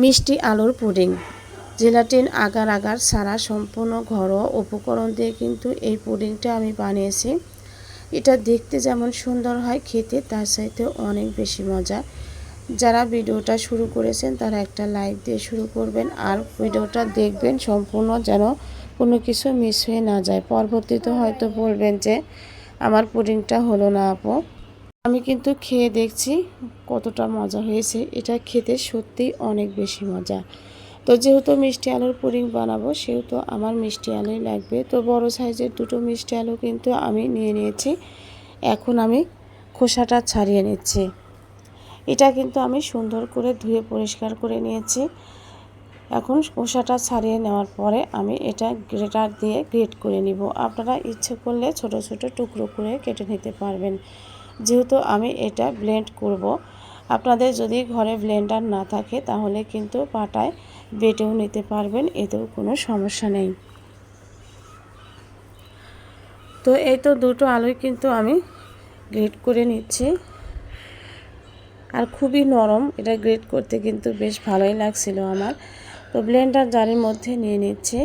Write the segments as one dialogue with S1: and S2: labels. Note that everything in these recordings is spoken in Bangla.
S1: মিষ্টি আলুর পুডিং। জেলাটিন আগার আগার সারা সম্পূর্ণ ঘরোয়া উপকরণ দিয়ে কিন্তু এই পুডিংটা আমি বানিয়েছি। এটা দেখতে যেমন সুন্দর হয়, খেতে তার সাথে অনেক বেশি মজা। যারা ভিডিওটা শুরু করেছেন, তারা একটা লাইক দিয়ে শুরু করবেন আর ভিডিওটা দেখবেন সম্পূর্ণ যেন কোনো কিছু মিস হয়ে না যায়। পরবর্তীতে হয়তো বলবেন যে, আমার পুডিংটা হলো না আপু। আমি কিন্তু খেয়ে দেখছি কতটা মজা হয়েছে। এটা খেতে সত্যিই অনেক বেশি মজা। তো যেহেতু মিষ্টি আলুর পুডিং বানাবো, সেহেতু আমার মিষ্টি আলুই লাগবে। তো বড় সাইজের দুটো মিষ্টি আলু কিন্তু আমি নিয়ে নিয়েছি। এখন আমি খোসাটা ছাড়িয়ে নিচ্ছি। এটা কিন্তু আমি সুন্দর করে ধুয়ে পরিষ্কার করে নিয়েছি। এখন খোসাটা ছাড়িয়ে নেওয়ার পরে আমি এটা গ্রেটার দিয়ে গ্রেট করে নিব। আপনারা ইচ্ছে করলে ছোট ছোট টুকরো করে কেটে নিতে পারবেন। যেহেতু আমি এটা ব্লেন্ড করব। আপনাদের যদি ঘরে ব্লেন্ডার না থাকে, তাহলে কিন্তু পাটায় বেটেও নিতে পারবেন, এতেও কোনো সমস্যা নেই। তো এই তো দুটো আলুই কিন্তু আমি গ্রেড করে নিচ্ছি। আর খুবই নরম, এটা গ্রেড করতে কিন্তু বেশ ভালোই লাগছিল আমার। তো ব্লেন্ডার জারের মধ্যে নিয়ে নিচ্ছি।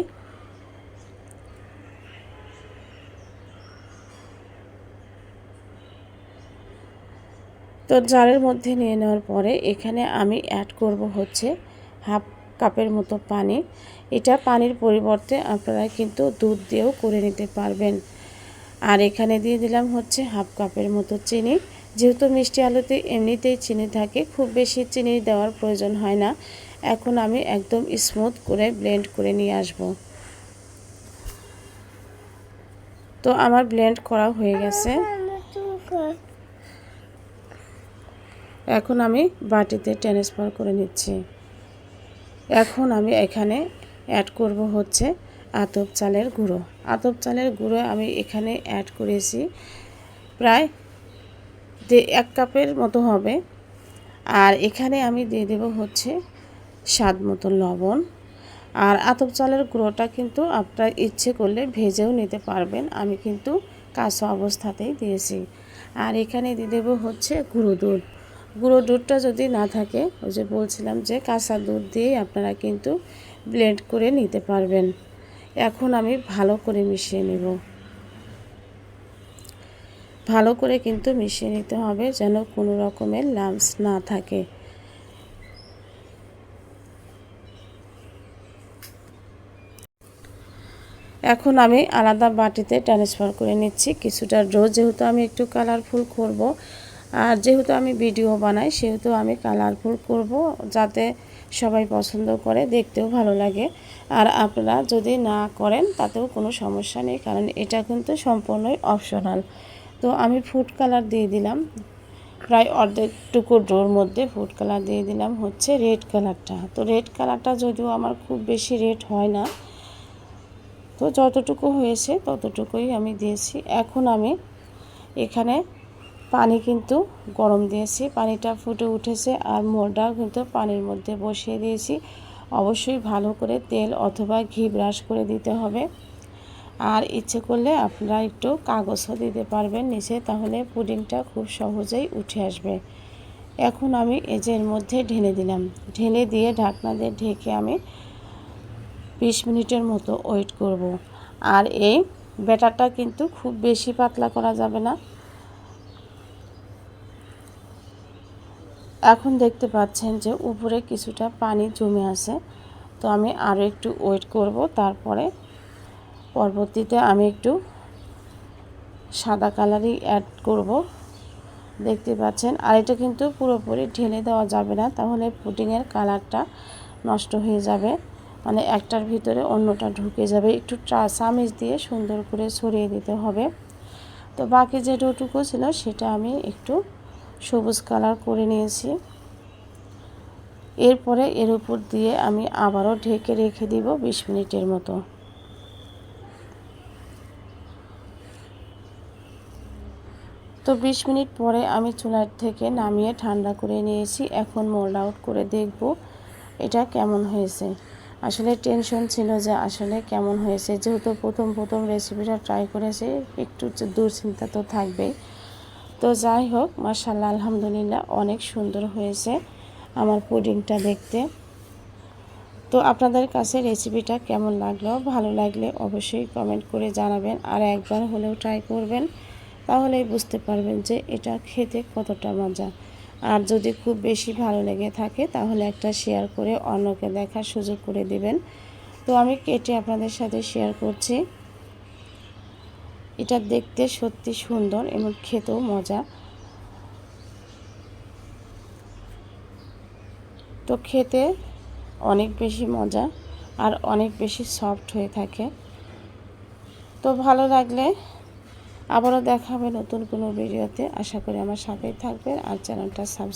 S1: তো জারের মধ্যে নিয়ে নেওয়ার পরে এখানে আমি অ্যাড করব হচ্ছে হাফ কাপের মতো পানি। এটা পানির পরিবর্তে আপনারা কিন্তু দুধ দিয়েও করে নিতে পারবেন। আর এখানে দিয়ে দিলাম হচ্ছে হাফ কাপের মতো চিনি। যেহেতু মিষ্টি আলুতে এমনিতেই চিনি থাকে, খুব বেশি চিনি দেওয়ার প্রয়োজন হয় না। এখন আমি একদম স্মুথ করে ব্লেন্ড করে নিয়ে আসব। তো আমার ব্লেন্ড করা হয়ে গেছে। এখন আমি বাটিতে ট্রান্সফার করে নিচ্ছি। এখন আমি এখানে অ্যাড করব হচ্ছে আতপ চালের গুঁড়ো। আতপ চালের গুঁড়ো আমি এখানে অ্যাড করেছি প্রায় এক কাপের মতো হবে। আর এখানে আমি দিয়ে দেব হচ্ছে স্বাদ মতো লবণ। আর আতপ চালের গুঁড়োটা কিন্তু আপনার ইচ্ছে করলে ভেজেও নিতে পারবেন। আমি কিন্তু কাঁচা অবস্থাতেই দিয়েছি। আর এখানে দিয়ে দেবো হচ্ছে গুঁড়ো দুধ। গুঁড়ো দুধটা যদি না থাকে, ওই যে বলছিলাম যে কাঁচা দুধ দিয়েই আপনারা কিন্তু ব্লেন্ড করে নিতে পারবেন। এখন আমি ভালো করে মিশিয়ে নেব। ভালো করে কিন্তু মিশিয়ে নিতে হবে যেন কোনো রকমের লামস না থাকে। এখন আমি আলাদা বাটিতে ট্রান্সফার করে নিচ্ছি। কিছুটা ড্রো যেহেতু আমি একটু কালারফুল করব আর যেহেতু আমি ভিডিও বানাই, সেহেতু আমি কালারফুল করব যাতে সবাই পছন্দ করে, দেখতেও ভালো লাগে। আর আপনারা যদি না করেন, তাতেও কোনো সমস্যা নেই, কারণ এটা কিন্তু সম্পূর্ণই অপশনাল তো আমি ফুড কালার দিয়ে দিলাম। প্রায় অর্ধেকটুকু ডোর মধ্যে ফুড কালার দিয়ে দিলাম, হচ্ছে রেড কালারটা তো রেড কালারটা যদিও আমার খুব বেশি রেড হয় না, তো যতটুকু হয়েছে ততটুকুই আমি দিয়েছি। এখন আমি এখানে পানি কিন্তু গরম দিয়েছি, পানিটা ফুটে উঠেছে আর মোলটাও কিন্তু পানির মধ্যে বসিয়ে দিয়েছি। অবশ্যই ভালো করে তেল অথবা ঘি ব্রাশ করে দিতে হবে। আর ইচ্ছে করলে আপনারা একটু কাগজও দিতে পারবেন নিচে, তাহলে পুডিংটা খুব সহজেই উঠে আসবে। এখন আমি এজের মধ্যে ঢেলে দিলাম। ঢেলে দিয়ে ঢাকনা দিয়ে ঢেকে আমি বিশ মিনিটের মতো ওয়েট করব। আর এই ব্যাটারটা কিন্তু খুব বেশি পাতলা করা যাবে না। এখন দেখতে পাচ্ছেন যে উপরে কিছুটা পানি জমে আছে। তো আমি আরও একটু ওয়েট করব, তারপরে পরবর্তীতে আমি একটু সাদা কালারই অ্যাড করব। দেখতে পাচ্ছেন, আর এটা কিন্তু পুরোপুরি ঢেলে দেওয়া যাবে না, তাহলে পুডিংয়ের কালারটা নষ্ট হয়ে যাবে। মানে একটার ভিতরে অন্যটা ঢুকে যাবে। একটু চামিচ দিয়ে সুন্দর করে ছড়িয়ে দিতে হবে। তো বাকি যে ডোটুকু ছিল সেটা আমি একটু সবুজ কালার করে নিয়েছি। এরপরে এর উপর দিয়ে আমি আবারও ঢেকে রেখে দিব বিশ মিনিটের মতো। তো বিশ মিনিট পরে আমি চুলার থেকে নামিয়ে ঠান্ডা করে নিয়েছি। এখন মোল্ড আউট করে দেখব এটা কেমন হয়েছে। আসলে টেনশন ছিল যে আসলে কেমন হয়েছে। যেহেতু প্রথম প্রথম রেসিপিটা ট্রাই করেছি, একটু দুশ্চিন্তা তো থাকবেই। তো যাই হোক মার্শাল্লাহ আলহামদুলিল্লাহ, অনেক সুন্দর হয়েছে আমার পুডিংটা দেখতে। তো আপনাদের কাছে রেসিপিটা কেমন লাগল? ভালো লাগলে অবশ্যই কমেন্ট করে জানাবেন আর একবার হলেও ট্রাই করবেন, তাহলেই বুঝতে পারবেন যে এটা খেতে কতটা মজা। আর যদি খুব বেশি ভালো লেগে থাকে, তাহলে একটা শেয়ার করে অন্যকে দেখার সুযোগ করে দিবেন। তো আমি কেটে আপনাদের সাথে শেয়ার করছি। এটা দেখতে সত্যি সুন্দর, এবং খেতেও মজা। তো খেতে অনেক বেশি মজা, আর অনেক বেশি সফট হয়ে থাকে। তো ভালো লাগলে আবারও দেখা হবে নতুন কোনো ভিডিওতে আশা করি আমার সাথেই থাকবেন, আর চ্যানেলটা সাবস্ক্রাইব